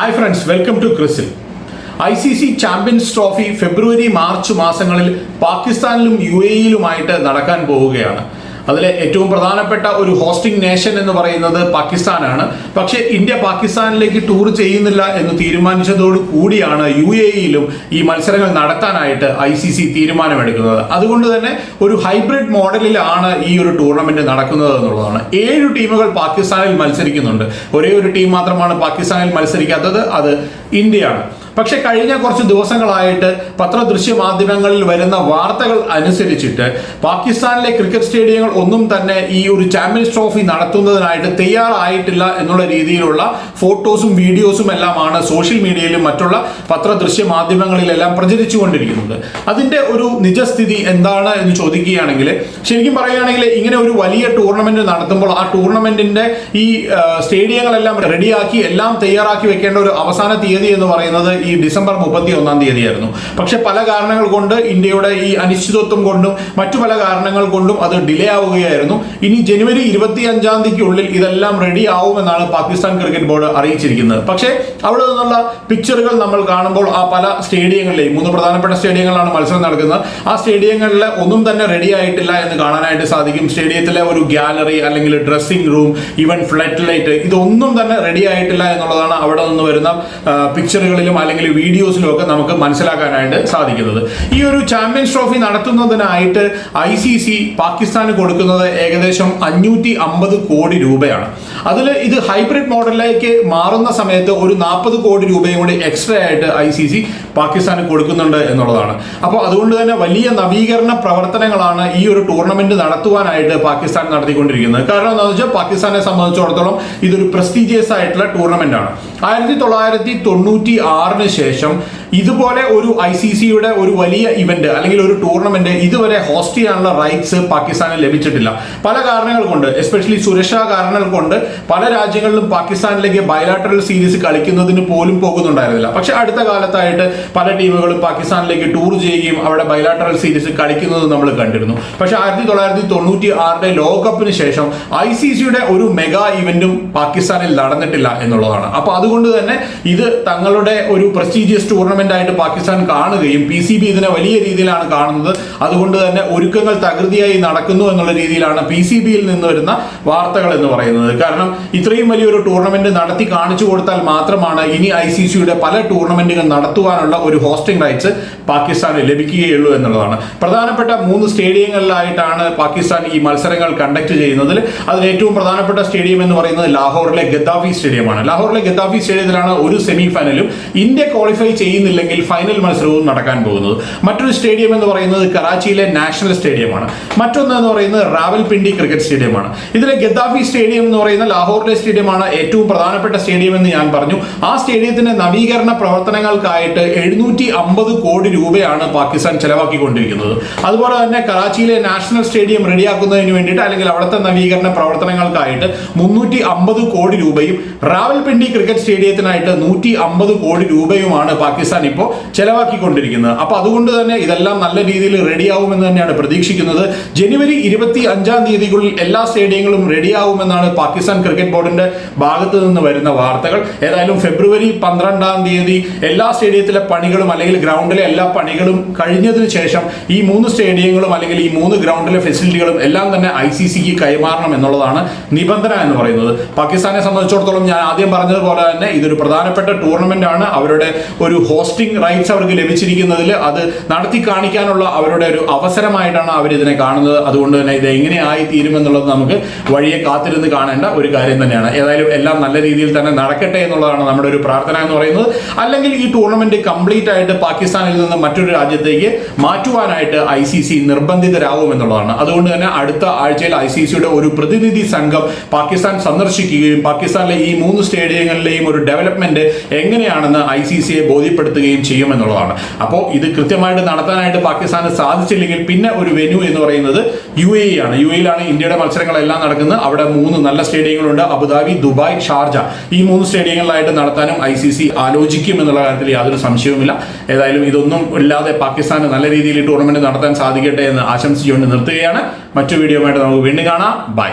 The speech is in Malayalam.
Hi friends welcome to CRISIL I C C champions trophy February March മാസങ്ങളിൽ പാകിസ്ഥാനിലും യു എയിലുമായിട്ട് നടക്കാൻ പോവുകയാണ്. അതിലെ ഏറ്റവും പ്രധാനപ്പെട്ട ഒരു ഹോസ്റ്റിംഗ് നേഷൻ എന്ന് പറയുന്നത് പാകിസ്ഥാനാണ്. പക്ഷേ ഇന്ത്യ പാകിസ്ഥാനിലേക്ക് ടൂർ ചെയ്യുന്നില്ല എന്ന് തീരുമാനിച്ചതോട് കൂടിയാണ് യു എ ഇയിലും ഈ മത്സരങ്ങൾ നടത്താനായിട്ട് ഐ സി സി തീരുമാനമെടുക്കുന്നത്. അതുകൊണ്ട് തന്നെ ഒരു ഹൈബ്രിഡ് മോഡലിലാണ് ഈ ഒരു ടൂർണമെന്റ് നടക്കുന്നത് എന്നുള്ളതാണ്. ഏഴ് ടീമുകൾ പാകിസ്ഥാനിൽ മത്സരിക്കുന്നുണ്ട്. ഒരേ ഒരു ടീം മാത്രമാണ് പാകിസ്ഥാനിൽ മത്സരിക്കാത്തത് അത് ഇന്ത്യയാണ്. പക്ഷെ കഴിഞ്ഞ കുറച്ച് ദിവസങ്ങളായിട്ട് പത്രദൃശ്യ മാധ്യമങ്ങളിൽ വരുന്ന വാർത്തകൾ അനുസരിച്ചിട്ട് പാകിസ്ഥാനിലെ ക്രിക്കറ്റ് സ്റ്റേഡിയങ്ങൾ ഒന്നും തന്നെ ഈ ഒരു ചാമ്പ്യൻസ് ട്രോഫി നടത്തുന്നതിനായിട്ട് തയ്യാറായിട്ടില്ല എന്നുള്ള രീതിയിലുള്ള ഫോട്ടോസും വീഡിയോസും എല്ലാമാണ് സോഷ്യൽ മീഡിയയിലും മറ്റുള്ള പത്രദൃശ്യ മാധ്യമങ്ങളിലെല്ലാം പ്രചരിച്ചുകൊണ്ടിരിക്കുന്നത്. അതിന്റെ ഒരു നിജസ്ഥിതി എന്താണ് എന്ന് ചോദിക്കുകയാണെങ്കിൽ ശരിക്കും പറയുകയാണെങ്കിൽ ഇങ്ങനെ ഒരു വലിയ ടൂർണമെന്റ് നടത്തുമ്പോൾ ആ ടൂർണമെന്റിന്റെ ഈ സ്റ്റേഡിയങ്ങളെല്ലാം റെഡിയാക്കി എല്ലാം തയ്യാറാക്കി വെക്കേണ്ട ഒരു അവസാന തീയതി എന്ന് പറയുന്നത് ഈ ഡിസംബർ മുപ്പത്തി ഒന്നാം തീയതിയായിരുന്നു. പക്ഷെ പല കാരണങ്ങൾ കൊണ്ട് ഇന്ത്യയുടെ ഈ അനിശ്ചിതത്വം കൊണ്ടും മറ്റു പല കാരണങ്ങൾ കൊണ്ടും അത് ഡിലേ ആവുകയായിരുന്നു. ഇനി ജനുവരി ഇരുപത്തി അഞ്ചാം തീയതിക്കുള്ളിൽ ഇതെല്ലാം റെഡി ആവുമെന്നാണ് പാകിസ്ഥാൻ ക്രിക്കറ്റ് ബോർഡ് അറിയിച്ചിരിക്കുന്നത്. പക്ഷേ അവിടെ നിന്നുള്ള പിക്ചറുകൾ നമ്മൾ കാണുമ്പോൾ ആ പല സ്റ്റേഡിയങ്ങളിലെയും മൂന്ന് പ്രധാനപ്പെട്ട സ്റ്റേഡിയങ്ങളാണ് മത്സരം നടക്കുന്നത്. ആ സ്റ്റേഡിയങ്ങളിൽ ഒന്നും തന്നെ റെഡി ആയിട്ടില്ല എന്ന് കാണാനായിട്ട് സാധിക്കും. സ്റ്റേഡിയത്തിലെ ഒരു ഗ്യാലറി അല്ലെങ്കിൽ dressing room even floodlight ഇതൊന്നും തന്നെ റെഡി ആയിട്ടില്ല എന്നുള്ളതാണ് അവിടെ നിന്ന് വരുന്ന പിക്ചറുകളിലും അല്ലെങ്കിൽ വീഡിയോസിലും ഒക്കെ നമുക്ക് മനസ്സിലാക്കാനായിട്ട് സാധിക്കുന്നത്. ഈ ഒരു ചാമ്പ്യൻസ് ട്രോഫി നടത്തുന്നതിനായിട്ട് ഐ സി സി പാകിസ്ഥാന് കൊടുക്കുന്നത് ഏകദേശം അഞ്ഞൂറ്റി അമ്പത് കോടി രൂപയാണ്. അതിൽ ഇത് ഹൈബ്രിഡ് മോഡലിലേക്ക് മാറുന്ന സമയത്ത് ഒരു നാൽപ്പത് കോടി രൂപയും കൂടി എക്സ്ട്രാ ആയിട്ട് ഐ സി സി പാകിസ്ഥാന് കൊടുക്കുന്നുണ്ട് എന്നുള്ളതാണ്. അപ്പോൾ അതുകൊണ്ട് തന്നെ വലിയ നവീകരണ പ്രവർത്തനങ്ങളാണ് ഈ ഒരു ടൂർണമെന്റ് നടത്തുവാനായിട്ട് പാകിസ്ഥാൻ നടത്തിക്കൊണ്ടിരിക്കുന്നത്. കാരണം എന്താണെന്ന് വെച്ചാൽ പാകിസ്ഥാനെ സംബന്ധിച്ചിടത്തോളം ഇതൊരു പ്രസ്റ്റീജിയസ് ആയിട്ടുള്ള ടൂർണമെന്റ് ആണ് ആയിരത്തി തൊള്ളായിരത്തി തൊണ്ണൂറ്റി ആറിന് ശേഷം ഇതുപോലെ ഒരു ഐ സി സിയുടെ ഒരു വലിയ ഇവന്റ് അല്ലെങ്കിൽ ഒരു ടൂർണമെന്റ് ഇതുവരെ ഹോസ്റ്റ് ചെയ്യാനുള്ള റൈറ്റ്സ് പാകിസ്ഥാന് ലഭിച്ചിട്ടില്ല. പല കാരണങ്ങൾ കൊണ്ട് എസ്പെഷ്യലി സുരക്ഷാ കാരണങ്ങൾ കൊണ്ട് പല രാജ്യങ്ങളിലും പാകിസ്ഥാനിലേക്ക് ബയലാട്രൽ സീരീസ് കളിക്കുന്നതിന് പോലും പോകുന്നുണ്ടായിരുന്നില്ല. പക്ഷെ അടുത്ത കാലത്തായിട്ട് പല ടീമുകളും പാകിസ്ഥാനിലേക്ക് ടൂർ ചെയ്യുകയും അവിടെ ബയലാട്രൽ സീരീസ് കളിക്കുന്നത് നമ്മൾ കണ്ടിരുന്നു. പക്ഷെ ആയിരത്തി തൊള്ളായിരത്തി തൊണ്ണൂറ്റി ആറിലെ ലോകകപ്പിന് ശേഷം ഐ സി സിയുടെ ഒരു മെഗാ ഇവന്റും പാകിസ്ഥാനിൽ നടന്നിട്ടില്ല എന്നുള്ളതാണ്. അപ്പൊ അതുകൊണ്ട് തന്നെ ഇത് തങ്ങളുടെ ഒരു പ്രസ്റ്റീജിയസ് ടൂർണമെന്റ് ആയിട്ട് പാകിസ്ഥാൻ കാണുകയും പി സി ബി ഇതിനെ വലിയ രീതിയിലാണ് കാണുന്നത്. അതുകൊണ്ട് തന്നെ ഒരുക്കങ്ങൾ തകൃതിയായി നടക്കുന്നു എന്നുള്ള രീതിയിലാണ് പി സി ബിയിൽ നിന്ന് വരുന്ന വാർത്തകൾ എന്ന് പറയുന്നത്. കാരണം ഇത്രയും വലിയൊരു ടൂർണമെന്റ് നടത്തി കാണിച്ചു കൊടുത്താൽ മാത്രമാണ് ഇനി ഐ സി സിയുടെ പല ടൂർണമെന്റുകൾ നടത്തുവാനുള്ള ഒരു ഹോസ്റ്റിംഗ് റൈറ്റ്സ് പാകിസ്ഥാന് ലഭിക്കുകയുള്ളൂ എന്നുള്ളതാണ്. പ്രധാനപ്പെട്ട മൂന്ന് സ്റ്റേഡിയങ്ങളിലായിട്ടാണ് പാകിസ്ഥാൻ ഈ മത്സരങ്ങൾ കണ്ടക്ട് ചെയ്യുന്നതിൽ. അതിൽ ഏറ്റവും പ്രധാനപ്പെട്ട സ്റ്റേഡിയം എന്ന് പറയുന്നത് ലാഹോറിലെ ഗദ്ദാഫി സ്റ്റേഡിയമാണ്. ലാഹോറിലെ ഗദ്ദാഫി സ്റ്റേഡിയത്തിലാണ് ഒരു സെമി ഫൈനലും ഇന്ത്യ ക്വാളിഫൈ ചെയ്യുന്നില്ലെങ്കിൽ ഫൈനൽ മത്സരവും നടക്കാൻ പോകുന്നത്. മറ്റൊരു സ്റ്റേഡിയം എന്ന് പറയുന്നത് കറാച്ചിയിലെ നാഷണൽ സ്റ്റേഡിയമാണ് മറ്റൊന്ന് എന്ന് പറയുന്നത് റാവൽപിണ്ടി ക്രിക്കറ്റ് സ്റ്റേഡിയമാണ് ഇതിലെ ഗദ്ദാഫി സ്റ്റേഡിയം എന്ന് പറയുന്ന ലാഹോറിലെ സ്റ്റേഡിയമാണ് ഏറ്റവും പ്രധാനപ്പെട്ട സ്റ്റേഡിയം എന്ന് ഞാൻ പറഞ്ഞു. ആ സ്റ്റേഡിയത്തിന്റെ നവീകരണ പ്രവർത്തനങ്ങൾക്കായിട്ട് എഴുന്നൂറ്റി അമ്പത് കോടി രൂപയാണ് പാകിസ്ഥാൻ ചെലവാക്കിക്കൊണ്ടിരിക്കുന്നത്. അതുപോലെ തന്നെ കറാച്ചിയിലെ നാഷണൽ സ്റ്റേഡിയം റെഡിയാക്കുന്നതിന് വേണ്ടിയിട്ട് അല്ലെങ്കിൽ അവിടുത്തെ നവീകരണ പ്രവർത്തനങ്ങൾക്കായിട്ട് മുന്നൂറ്റി അമ്പത് കോടി രൂപയും റാവൽപിണ്ടി ക്രിക്കറ്റ് സ്റ്റേഡിയത്തിനായിട്ട് നൂറ്റി അമ്പത് കോടി രൂപയുമാണ് പാകിസ്ഥാൻ ഇപ്പോൾ ചെലവാക്കിക്കൊണ്ടിരിക്കുന്നത്. അപ്പോൾ അതുകൊണ്ട് തന്നെ ഇതെല്ലാം നല്ല രീതിയിൽ റെഡിയാവുമെന്ന് തന്നെയാണ് പ്രതീക്ഷിക്കുന്നത്. ജനുവരി ഇരുപത്തി അഞ്ചാം തീയതികളിൽ എല്ലാ സ്റ്റേഡിയങ്ങളും റെഡിയാവുമെന്നാണ് പാകിസ്ഥാൻ ക്രിക്കറ്റ് ബോർഡിന്റെ ഭാഗത്ത് നിന്ന് വരുന്ന വാർത്തകൾ. ഏതായാലും ഫെബ്രുവരി പന്ത്രണ്ടാം തീയതി എല്ലാ സ്റ്റേഡിയത്തിലെ പണികളും അല്ലെങ്കിൽ ഗ്രൗണ്ടിലെ എല്ലാ പണികളും കഴിഞ്ഞതിന് ശേഷം ഈ മൂന്ന് സ്റ്റേഡിയങ്ങളും അല്ലെങ്കിൽ ഈ മൂന്ന് ഗ്രൗണ്ടിലെ ഫെസിലിറ്റികളും എല്ലാം തന്നെ ഐ സി സിക്ക് കൈമാറണം എന്നുള്ളതാണ് നിബന്ധന എന്ന് പറയുന്നത്. പാകിസ്ഥാനെ സംബന്ധിച്ചിടത്തോളം ഞാൻ ആദ്യം പറഞ്ഞതുപോലെ തന്നെ ഇതൊരു പ്രധാനപ്പെട്ട ടൂർണമെന്റ് ആണ് അവരുടെ ഒരു ഹോസ്റ്റിംഗ് റൈറ്റ്സ് അവർക്ക് ലഭിച്ചിരിക്കുന്നതിൽ അത് നടത്തി കാണിക്കാനുള്ള അവരുടെ ഒരു അവസരമായിട്ടാണ് അവർ ഇതിനെ കാണുന്നത്. അതുകൊണ്ട് തന്നെ ഇത് എങ്ങനെ ആയി തീരുമെന്നുള്ളത് നമുക്ക് വഴിയെ കാത്തിരുന്ന് കാണേണ്ട ഒരു കാര്യം തന്നെയാണ്. ഏതായാലും എല്ലാം നല്ല രീതിയിൽ തന്നെ നടക്കട്ടെ എന്നുള്ളതാണ് നമ്മുടെ ഒരു പ്രാർത്ഥന എന്ന് പറയുന്നത്. അല്ലെങ്കിൽ ഈ ടൂർണമെന്റ് കംപ്ലീറ്റ് ആയിട്ട് പാകിസ്ഥാനിൽ നിന്ന് മറ്റൊരു രാജ്യത്തേക്ക് മാറ്റുവാനായിട്ട് ഐ സി സി നിർബന്ധിതരാകും എന്നുള്ളതാണ്. അതുകൊണ്ട് തന്നെ അടുത്ത ആഴ്ചയിൽ ഐ സി സിയുടെ ഒരു പ്രതിനിധി സംഘം പാകിസ്ഥാൻ സന്ദർശിക്കുകയും പാകിസ്ഥാനിലെ ഈ മൂന്ന് സ്റ്റേഡിയങ്ങളിലെയും ഒരു ഡെവലപ്മെന്റ് എങ്ങനെയാണെന്ന് ഐ സി സിയെ ചെയ്യുമെന്നുള്ളതാണ്. അപ്പോൾ ഇത് കൃത്യമായിട്ട് നടത്താനായിട്ട് പാകിസ്ഥാന് സാധിച്ചില്ലെങ്കിൽ പിന്നെ ഒരു വെന്യൂ എന്ന് പറയുന്നത് യു എ ആണ്. യു എയിലാണ് ഇന്ത്യയുടെ മത്സരങ്ങളെല്ലാം നടക്കുന്നത്. അവിടെ മൂന്ന് നല്ല സ്റ്റേഡിയങ്ങളുണ്ട്. Abu Dhabi Dubai Sharjah. ഈ മൂന്ന് സ്റ്റേഡിയങ്ങളിലായിട്ട് നടത്താനും ഐ സി സി ആലോചിക്കും എന്നുള്ള കാര്യത്തിൽ യാതൊരു സംശയവുമില്ല. ഏതായാലും ഇതൊന്നും ഇല്ലാതെ പാകിസ്ഥാന് നല്ല രീതിയിൽ ടൂർണമെന്റ് നടത്താൻ സാധിക്കട്ടെ എന്ന് ആശംസിച്ചുകൊണ്ട് നിർത്തുകയാണ്. മറ്റു വീഡിയോ ആയിട്ട് നമുക്ക് വീണ്ടും കാണാം. ബൈ